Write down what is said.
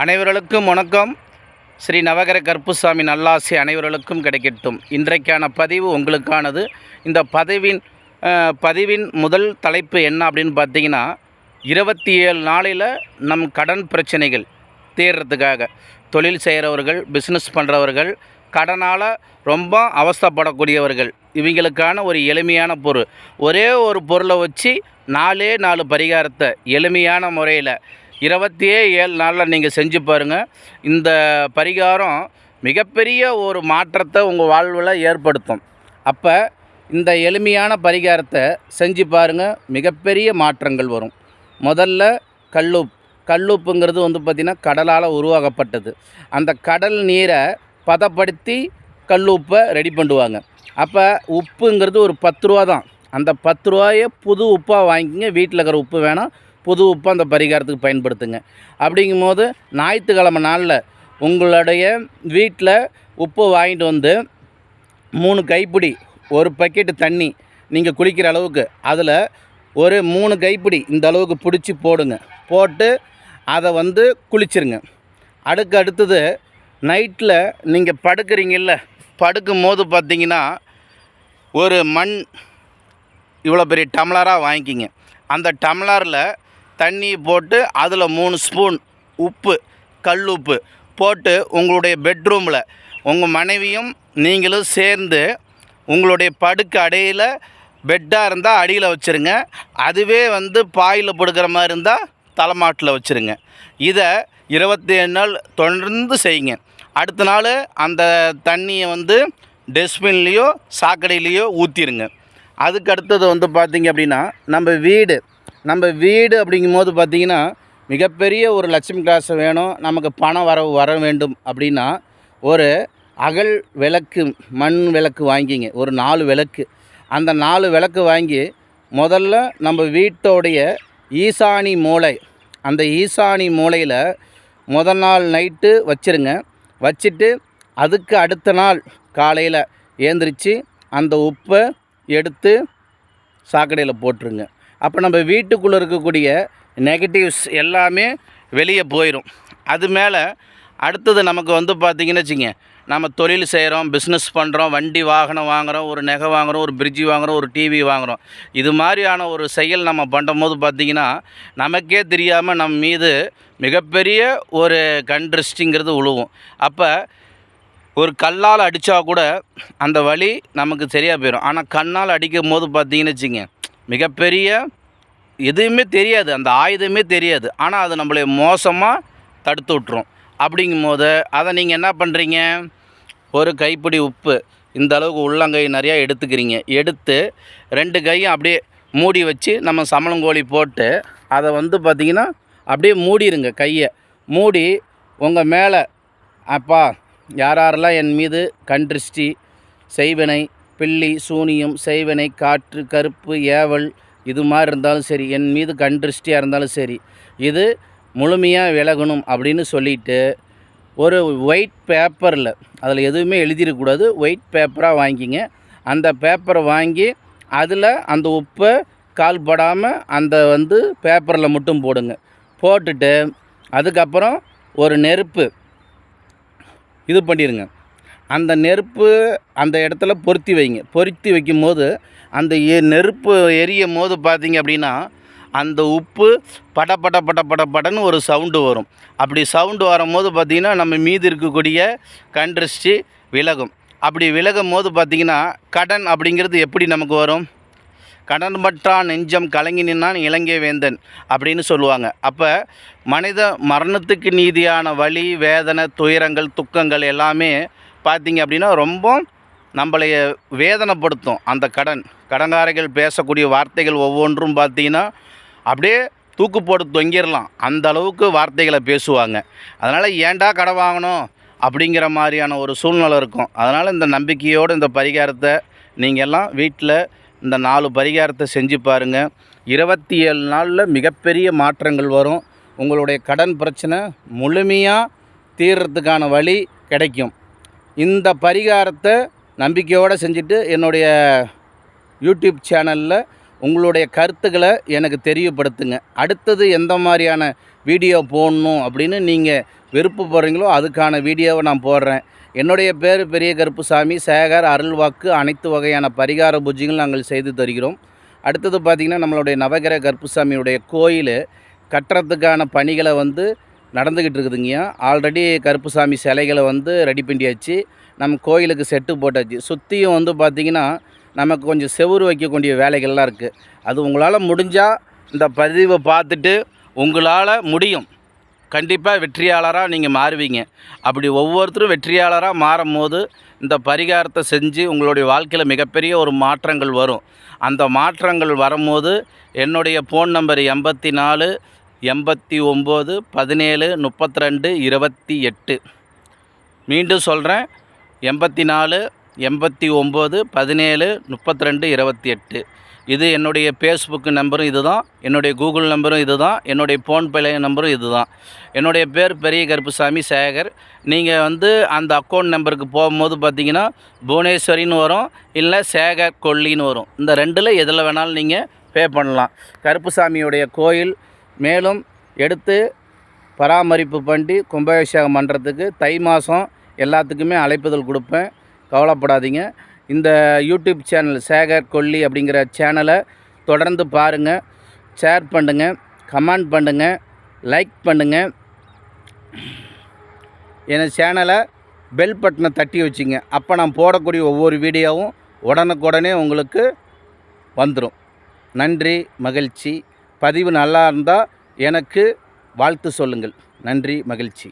அனைவர்களுக்கும் வணக்கம். ஸ்ரீ நவகர கற்புசாமி நல்லாசி அனைவர்களுக்கும் கிடைக்கட்டும். இன்றைக்கான பதிவு உங்களுக்கானது. இந்த பதிவின் பதிவின் முதல் தலைப்பு என்ன அப்படின்னு பார்த்தீங்கன்னா இருபத்தி ஏழு நாளில் நம் கடன் பிரச்சனைகள் தீர்றதுக்காக. தொழில் செய்கிறவர்கள் பிஸ்னஸ் பண்ணுறவர்கள் கடனால் ரொம்ப அவஸ்தைப்படக்கூடியவர்கள். இவங்களுக்கான ஒரு எளிமையான பொருள். ஒரே ஒரு பொருளை வச்சு நாலே நாலு பரிகாரத்தை எளிமையான முறையில் இருபத்தியே ஏழு நாளில் நீங்கள் செஞ்சு பாருங்கள் இந்த பரிகாரம் மிகப்பெரிய ஒரு மாற்றத்தை உங்கள் வாழ்வில் ஏற்படுத்தும். அப்போ இந்த எளிமையான பரிகாரத்தை செஞ்சு பாருங்கள் மிகப்பெரிய மாற்றங்கள் வரும். முதல்ல கல்லுப். கல்லுப்புங்கிறது வந்து பார்த்திங்கன்னா கடலால் உருவாக்கப்பட்டது. அந்த கடல் நீரை பதப்படுத்தி கல்லுப்பை ரெடி பண்ணுவாங்க. அப்போ உப்புங்கிறது ஒரு பத்து ரூபா தான். அந்த பத்து ரூபாயை புது உப்பாக வாங்கிங்க வீட்டில் இருக்கிற உப்பு வேணாம். புது உப்பு அந்த பரிகாரத்துக்கு பயன்படுத்துங்க. அப்படிங்கும்போது ஞாயிற்றுக்கிழமை நாளில் உங்களுடைய வீட்டில் உப்பு வாங்கிட்டு வந்து மூணு கைப்பிடி ஒரு பக்கெட்டு தண்ணி நீங்கள் குளிக்கிற அளவுக்கு அதில் ஒரு மூணு கைப்பிடி இந்த அளவுக்கு பிடிச்சி போடுங்க. போட்டு அதை வந்து குளிச்சிருங்க. அடுக்கு அடுத்தது நைட்டில் நீங்கள் படுக்கிறீங்கல்ல படுக்கும் போது பார்த்தீங்கன்னா ஒரு மண் இவ்வளோ பெரிய டம்ளராக வாங்கிக்கிங்க. அந்த டம்ளரில் தண்ணி போட்டு அதில் மூணு ஸ்பூன் உப்பு கல் உப்பு போட்டு உங்களுடைய பெட்ரூமில் உங்கள் மனைவியும் நீங்களும் சேர்ந்து உங்களுடைய படுக்க அடையில் பெட்டாக இருந்தால் அடியில் வச்சுருங்க. அதுவே வந்து பாயில் படுக்கிற மாதிரி இருந்தால் தலைமாட்டில் வச்சுருங்க. இதை இருபத்தி ஏழு நாள் தொடர்ந்து செய்யுங்க. அடுத்த நாள் அந்த தண்ணியை வந்து டஸ்ட்பின்லேயோ சாக்கடையிலையோ ஊற்றிடுங்க. அதுக்கு அடுத்தது வந்து பார்த்திங்க அப்படின்னா நம்ம வீடு நம்ம வீடு அப்படிங்கும்போது பார்த்திங்கன்னா மிகப்பெரிய ஒரு லட்சுமி கிளாஸ் வேணும். நமக்கு பணம் வர வர வேண்டும் அப்படின்னா ஒரு அகல் விளக்கு மண் விளக்கு வாங்கிங்க. ஒரு நாலு விளக்கு. அந்த நாலு விளக்கு வாங்கி முதல்ல நம்ம வீட்டோடைய ஈசானி மூலை அந்த ஈசானி மூலையில் முதல் நாள் நைட்டு வச்சிருங்க. வச்சுட்டு அதுக்கு அடுத்த நாள் காலையில் ஏந்திரிச்சு அந்த உப்பை எடுத்து சாக்கடையில் போட்டுருங்க. அப்போ நம்ம வீட்டுக்குள்ளே இருக்கக்கூடிய நெகட்டிவ்ஸ் எல்லாமே வெளியே போயிடும் அது மேலே அடுத்தது நமக்கு வந்து பார்த்திங்கன்னு வச்சுங்க நம்ம தொழில் செய்கிறோம் பிஸ்னஸ் பண்ணுறோம் வண்டி வாகனம் வாங்குகிறோம் ஒரு நகை வாங்குகிறோம் ஒரு பிரிட்ஜி வாங்குகிறோம் ஒரு டிவி வாங்குகிறோம் இது மாதிரியான ஒரு செயல் நம்ம பண்ணும்போது பார்த்திங்கன்னா நமக்கே தெரியாமல் நம் மீது மிகப்பெரிய ஒரு கண்ட்ரிஸ்டிங்கிறது உழுவும். அப்போ ஒரு கல்லால் அடித்தா கூட அந்த வழி நமக்கு சரியாக போயிடும் ஆனால் கண்ணால் அடிக்கும் போது பார்த்தீங்கன்னு வச்சுங்க மிகப்பெரிய எதுவுமே தெரியாது அந்த ஆயுதமே தெரியாது. ஆனால் அது நம்மளை மோசமாக தடுத்து விட்ரும் அப்படிங்கும்போது அதை நீங்கள் என்ன பண்ணுறீங்க ஒரு கைப்பிடி உப்பு இந்த அளவுக்கு உள்ளங்கை நிறையா எடுத்துக்கிறீங்க. எடுத்து ரெண்டு கையும் அப்படியே மூடி வச்சு நம்ம சமணங்கோழி போட்டு அதை வந்து பார்த்திங்கன்னா அப்படியே மூடிடுங்க கையை. மூடி உங்கள் மேலே அப்பா யார் யாரெல்லாம் என் மீது கண்திருஷ்டி செய்வினை பில்லி சூனியம் செய்வனை காற்று கருப்பு ஏவல் இது மாதிரி இருந்தாலும் சரி என் மீது கண்திருஷ்டியாக இருந்தாலும் சரி இது முழுமையாக விலகணும் அப்படின்னு சொல்லிட்டு ஒரு ஒயிட் பேப்பரில் அதில் எதுவுமே எழுதிடக்கூடாது ஒயிட் பேப்பராக வாங்கிங்க. அந்த பேப்பரை வாங்கி அதில் அந்த உப்பை கால் படாமல் அந்த வந்து பேப்பரில் மட்டும் போடுங்க. போட்டுட்டு அதுக்கப்புறம் ஒரு நெருப்பு இது பண்ணிடுங்க. அந்த நெருப்பு அந்த இடத்துல பொருத்தி வைங்க. பொருத்தி வைக்கும்போது அந்த எ- நெருப்பு எரியும் போது பார்த்தீங்க அப்படின்னா அந்த உப்பு பட பட பட பட படன்னு ஒரு சவுண்டு வரும். அப்படி சவுண்டு வரும்போது பார்த்திங்கன்னா நம்ம மீதி இருக்கக்கூடிய கண்ட்ரிஸ்டி விலகும். அப்படி விலகும் போது பார்த்திங்கன்னா கடன் அப்படிங்கிறது எப்படி நமக்கு வரும்? கடன் பற்றான் நெஞ்சம் கலங்கி நின்னான் இலங்கை வேந்தன் அப்படின்னு சொல்லுவாங்க. அப்போ மனித மரணத்துக்கு நீதியான வலி வேதனை துயரங்கள் துக்கங்கள் எல்லாமே பார்த்தீங்க அப்படின்னா ரொம்ப நம்மளைய வேதனைப்படுத்தும் அந்த கடன். கடன்காரர்கள் பேசக்கூடிய வார்த்தைகள் ஒவ்வொன்றும் பார்த்தீங்கன்னா அப்படியே தூக்கு போட்டு தொங்கிடலாம் அந்த அளவுக்கு வார்த்தைகளை பேசுவாங்க. அதனால் ஏன்டா கடை வாங்கணும்? அப்படிங்கிற மாதிரியான ஒரு சூழ்நிலை இருக்கும். அதனால் இந்த நம்பிக்கையோடு இந்த பரிகாரத்தை நீங்கள் எல்லாம் வீட்டில் இந்த நாலு பரிகாரத்தை செஞ்சு பாருங்கள் இருபத்தி ஏழு நாளில் மிகப்பெரிய மாற்றங்கள் வரும். உங்களுடைய கடன் பிரச்சனை முழுமையாக தீர்றதுக்கான வழி கிடைக்கும். இந்த பரிகாரத்தை நம்பிக்கையோடு செஞ்சுட்டு என்னுடைய யூடியூப் சேனலில் உங்களுடைய கருத்துக்களை எனக்கு தெரியப்படுத்துங்க. அடுத்தது எந்த மாதிரியான வீடியோ போடணும் அப்படின்னு நீங்கள் விருப்பப்படுறீங்களோ அதுக்கான வீடியோவை நான் போடுறேன். என்னுடைய பேர் பெரிய கருப்புசாமி சேகர் அருள்வாக்கு அனைத்து வகையான பரிகார பூஜைகள் நாங்கள் செய்து தருகிறோம். அடுத்தது பார்த்திங்கன்னா நம்மளுடைய நவகிர கருப்புசாமியுடைய கோயில். கட்டுறதுக்கான பணிகளை வந்து நடந்துக்கிட்டு இருக்குதுங்கய்யா. ஆல்ரெடி கருப்புசாமி சிலைகளை வந்து ரெடி பண்ணியாச்சு. நம்ம கோயிலுக்கு செட்டு போட்டாச்சு. சுற்றியும் வந்து பார்த்திங்கன்னா நமக்கு கொஞ்சம் செவுறு வைக்கக்கூடிய வேலைகள்லாம் இருக்குது அது உங்களால் முடிஞ்சால் இந்த பதிவை பார்த்துட்டு உங்களால் முடியும். கண்டிப்பாக வெற்றியாளராக நீங்கள் மாறுவீங்க. அப்படி ஒவ்வொருத்தரும் வெற்றியாளராக மாறும் போது இந்த பரிகாரத்தை செஞ்சு உங்களுடைய வாழ்க்கையில் மிகப்பெரிய ஒரு மாற்றங்கள் வரும். அந்த மாற்றங்கள் வரும்போது என்னுடைய ஃபோன் நம்பர் எண்பத்தி நாலு எண்பத்தி ஒம்பது பதினேழு முப்பத்தி ரெண்டு இருபத்தி எட்டு. மீண்டும் சொல்கிறேன் எண்பத்தி நாலு எண்பத்தி ஒம்பது பதினேழு முப்பத்தி ரெண்டு இருபத்தி எட்டு. இது என்னுடைய ஃபேஸ்புக் நம்பரும் இது தான் என்னுடைய கூகுள் நம்பரும் இது தான் என்னுடைய ஃபோன்பே நம்பரும் இது தான் என்னுடைய பேர் பெரிய கருப்புசாமி சேகர். நீங்கள் வந்து அந்த அக்கௌண்ட் நம்பருக்கு போகும்போது பார்த்தீங்கன்னா புவனேஸ்வரின்னு வரும் இல்லை சேகர் கொல்லின்னு வரும். இந்த ரெண்டில் எதில் வேணாலும் நீங்கள் பே பண்ணலாம். கருப்புசாமியுடைய கோயில் மேலும் எடுத்து பராமரிப்பு பண்ணி கும்பாபிஷேகம் பண்ணுறதுக்கு தை மாதம் எல்லாத்துக்குமே அழைப்புதல் கொடுப்பேன். கவலைப்படாதீங்க. இந்த யூடியூப் சேனல் சேகர் கொல்லி அப்படிங்கிற சேனலை தொடர்ந்து பாருங்கள் ஷேர் பண்ணுங்கள் கமெண்ட் பண்ணுங்கள் லைக் பண்ணுங்கள் என் சேனலை பெல் பட்டனை தட்டி வச்சுங்க. அப்போ நான் போடக்கூடிய ஒவ்வொரு வீடியோவும் உடனுக்குடனே உங்களுக்கு வந்துடும் நன்றி மகிழ்ச்சி. பதிவு நல்லா இருந்தால் எனக்கு வாழ்த்து சொல்லுங்கள். நன்றி மகிழ்ச்சி.